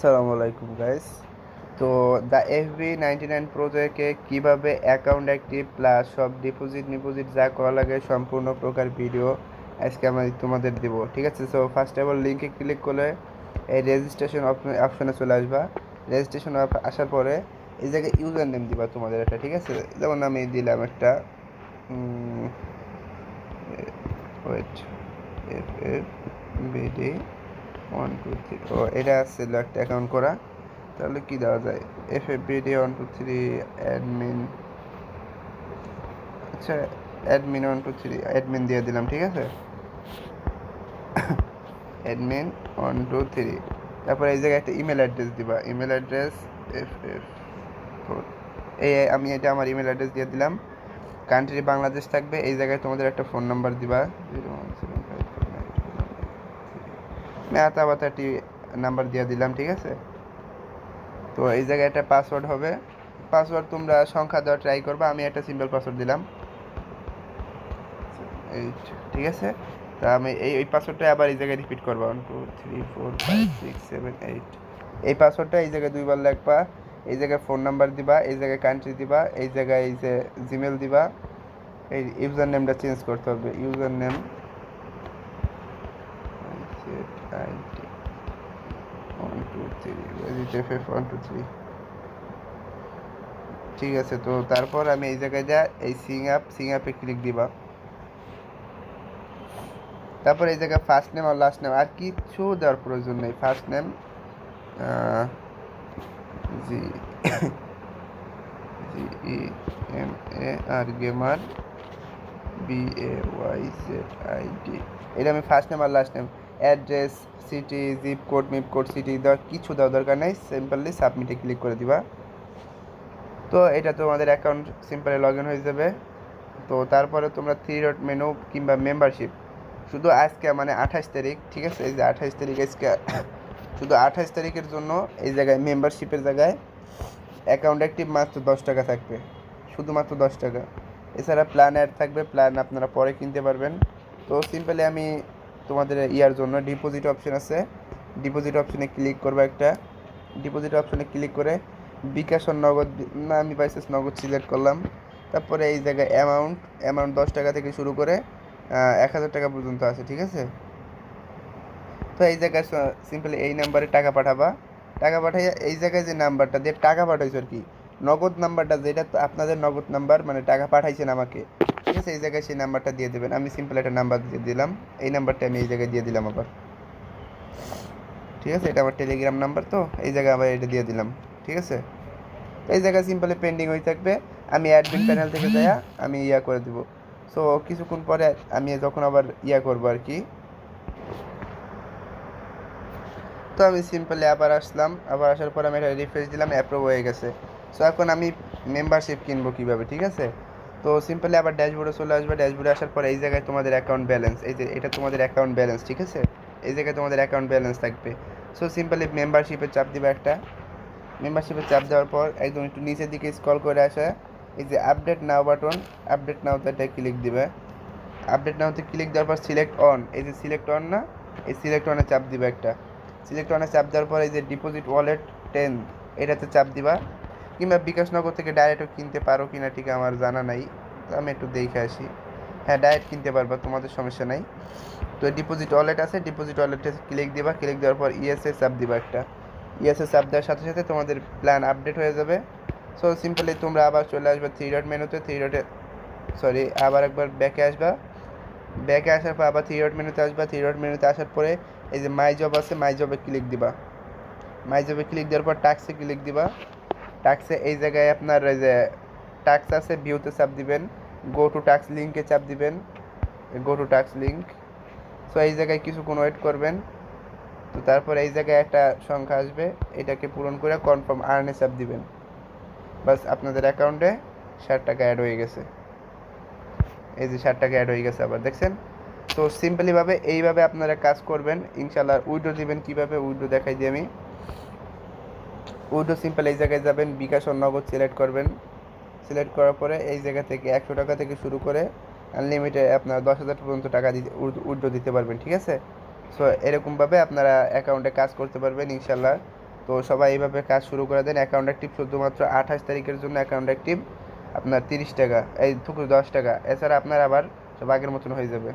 আসসালামু আলাইকুম গাইস তো দ্য এফবি নাইনটি নাইন প্রজেক্টে কীভাবে অ্যাকাউন্ট অ্যাক্টিভ প্লাস সব ডিপোজিট নিপোজিট যা করা লাগে সম্পূর্ণ প্রকার ভিডিও আজকে আমি তোমাদের দেব, ঠিক আছে? সো ফার্স্ট অফ অল লিঙ্কে ক্লিক করলে এই রেজিস্ট্রেশন অপশনে চলে আসবা। রেজিস্ট্রেশন আসার পরে এই জায়গায় ইউজার নেম দিবা তোমাদের একটা, ঠিক আছে? যেমন আমি দিলাম একটা wait F F BD one two three ও এটা ছিল একটা অ্যাকাউন্ট করা। তাহলে কি দেওয়া যায়? F F BD one two three admin আচ্ছা admin one two three admin দিয়ে দিলাম, ঠিক আছে? অ্যাডমিন ওয়ান টু থ্রি তারপরে এই জায়গায় একটা ইমেল অ্যাড্রেস দিবা। ইমেল অ্যাড্রেস এফ এফ এই আমি এটা আমার ইমেল অ্যাড্রেস দিয়ে দিলাম। কান্ট্রি বাংলাদেশ থাকবে, এই জায়গায় তোমাদের একটা ফোন নাম্বার দিবা। জিরো ওয়ান মেয়াতা বাতাটি নাম্বার দিয়ে দিলাম, ঠিক আছে? তো এই জায়গায় একটা পাসওয়ার্ড হবে। পাসওয়ার্ড তোমরা সংখ্যা দেওয়া ট্রাই করবে, আমি একটা সিম্পল পাসওয়ার্ড দিলাম। এই ঠিক আছে? তা আমি এই এই পাসওয়ার্ডটা আবার এই জায়গায় রিপিট করব। One two three four five six seven eight এই পাসওয়ার্ডটা এই জায়গায় দুইবার লিখবা। এই জায়গায় ফোন নাম্বার দিবা, এই জায়গায় কান্ট্রি দিবা, এই জায়গায় এই যে জিমেল দিবা। এই ইউজার নেমটা চেঞ্জ করতে হবে। User name ID one two three F one two three ঠিক আছে, তো তারপর আমি এই জায়গায় যা, এই সিং আপ, সিং আপে ক্লিক দিবা। তারপর এই জায়গায় ফার্স্ট নেম আর লাস্ট নেম আর কিছু দেওয়ার প্রয়োজন নেই। First name G G, E, M, A, R gamer B A Y Z I D এটা আমি ফার্স্ট নেম আর last name address city zip code মিপ code city দেওয়ার কিছু দেওয়ার দরকার নেই সিম্পলি সাবমিটে ক্লিক করে দিবা। তো এটা তোমাদের অ্যাকাউন্ট সিম্পলি লগ ইন হয়ে যাবে। তো তারপরে তোমরা থ্রি ডট মেনু কিংবা মেম্বারশিপ শুধু আজকে মানে আঠাশ তারিখ, ঠিক আছে? এই যে আঠাশ তারিখ আজকে, শুধু আঠাশ তারিখের জন্য এই জায়গায় মেম্বারশিপের জায়গায় অ্যাকাউন্ট অ্যাক্টিভ মাত্র দশ টাকা থাকবে, শুধুমাত্র দশ টাকা। এছাড়া প্ল্যান অ্যাড থাকবে প্ল্যান আপনারা পরে কিনতে পারবেন। তো সিম্পলি আমি তোমাদের ইয়ার জন্য ডিপোজিট অপশন আছে। ডিপোজিট অপশনে ক্লিক করব একটা। ডিপোজিট অপশনে ক্লিক করে বিকাশ নগদ, না, আমি বাইসেস নগদ সিলেক্ট করলাম। তারপরে এই জায়গায় অ্যামাউন্ট অ্যামাউন্ট দশ টাকা থেকে শুরু করে এক হাজার টাকা পর্যন্ত আছে, ঠিক আছে? তো এই জায়গায় সিম্পলি এই নাম্বারে টাকা পাঠাবা। টাকা পাঠাইয়া এই জায়গায় যে নাম্বারটা দিয়ে টাকা পাঠাইছো আর কি, নগদ নাম্বারটা যেটা আপনাদের নগদ নাম্বার মানে টাকা পাঠাইছেন আমাকে ঠিক আছে, এই জায়গায় সেই নাম্বারটা দিয়ে দেবেন। আমি সিম্পল একটা নাম্বার দিয়ে দিলাম। এই নাম্বারটা আমি এই জায়গায় দিয়ে দিলাম আবার। ঠিক আছে, এটা আমার টেলিগ্রাম নাম্বার তো, এই জায়গায় আবার এটা দিয়ে দিলাম। ঠিক আছে? এই জায়গায় সিম্পলি পেন্ডিং হয়ে থাকবে। আমি অ্যাডমিন প্যানেল থেকে যাইয়া আমি ইয়া করে দিব। সো কিছুক্ষণ পরে আমি যখন আবার ইয়া করব আর কি। তো আমি সিম্পলি আবার আসলাম। আবার আসার পর আমি এটা রিফ্রেশ দিলাম অ্যাপ্রুভ হয়ে গেছে। সো এখন আমি মেম্বারশিপ কিনবো কীভাবে, ঠিক আছে? তো সিম্পলি আবার ড্যাশবোর্ডে চলে আসবে। ড্যাশবোর্ডে আসার পর এই জায়গায় তোমাদের অ্যাকাউন্ট ব্যালেন্স এই যে এটা তোমাদের অ্যাকাউন্ট ব্যালেন্স ঠিক আছে? এই জায়গায় তোমাদের অ্যাকাউন্ট ব্যালেন্স থাকবে। সো সিম্পলি মেম্বারশিপে চাপ দিবে একটা। মেম্বারশিপে চাপ দেওয়ার পর একদম একটু নিচের দিকে স্ক্রল করে আসে। এই যে আপডেট নাও বাটন আপডেট নাওতে ক্লিক দিবে। আপডেট নাওতে ক্লিক দেওয়ার পর সিলেক্ট অন এই যে সিলেক্ট অন না? এই সিলেক্ট অনে চাপ দিবে একটা। সিলেক্ট অনে চাপ দেওয়ার পর এই যে ডিপোজিট ওয়ালেট টেন এটাতে চাপ দিবা। কিংবা বিকাশনগর থেকে ডাইরেক্টও কিনতে পারো কিনা ঠিক আমার জানা নাই। আমি একটু দেখে আসি। হ্যাঁ ডাইরেক্ট কিনতে পারবা, তোমাদের সমস্যা নাই। তো ডিপোজিট ওয়ালেট আছে ডিপোজিট ওয়ালেটে ক্লিক দিবা ক্লিক দেওয়ার পর ইএসএ চাপ দিবা একটা। ইএসএ চাপ দেওয়ার সাথে সাথে তোমাদের প্ল্যান আপডেট হয়ে যাবে। সো সিম্পলি তোমরা আবার চলে আসবে থ্রি ডট মেনুতে থ্রি ডটে সরি আবার একবার ব্যাকে আসবা। ব্যাকে আসার পর আবার থ্রি ডট মেনুতে আসবা। থ্রি ডট মেনুতে আসার পরে এই যে মাই জব আছে মাই জবে ক্লিক দিবা। মাই জবে ক্লিক দেওয়ার পর টাক্সে ক্লিক দিবা। টাক্সে এই জায়গায় আপনার এই যে টাক্স আছে ভিউতে চাপ দিবেন। গো টু টাক্স লিঙ্কে চাপ দিবেন। Go to tasks link so এই জায়গায় কিছুক্ষণ ওয়েট করবেন। তো তারপর এই জায়গায় একটা সংখ্যা আসবে। এটাকে পূরণ করে কনফার্ম আর্নে চাপ দিবেন। বাস আপনাদের অ্যাকাউন্টে ষাট টাকা অ্যাড হয়ে গেছে। এই যে ষাট টাকা অ্যাড হয়ে গেছে আবার, দেখছেন? তো সিম্পলিভাবে এইভাবে আপনারা কাজ করবেন। ইনশাল্লাহ উইডো দিবেন কীভাবে? উইডো দেখাই দিই আমি। উইডো সিম্পল এই জায়গায় যাবেন, বিকাশ ও নগদ সিলেক্ট করবেন। সিলেক্ট করার পরে এই জায়গা থেকে একশো টাকা থেকে শুরু করে আনলিমিটেড আপনার দশ হাজার পর্যন্ত টাকা দিতে উইড্রো দিতে পারবেন, ঠিক আছে? সো এরকমভাবে আপনারা অ্যাকাউন্টে কাজ করতে পারবেন ইনশাল্লাহ তো সবাই এইভাবে কাজ শুরু করে দেন। অ্যাকাউন্ট অ্যাক্টিভ শুধুমাত্র আঠাশ তারিখের জন্য অ্যাকাউন্ট অ্যাক্টিভ আপনার তিরিশ টাকা, এই থুকু দশ টাকা। এছাড়া আপনার আবার সব আগের মতন হয়ে যাবে।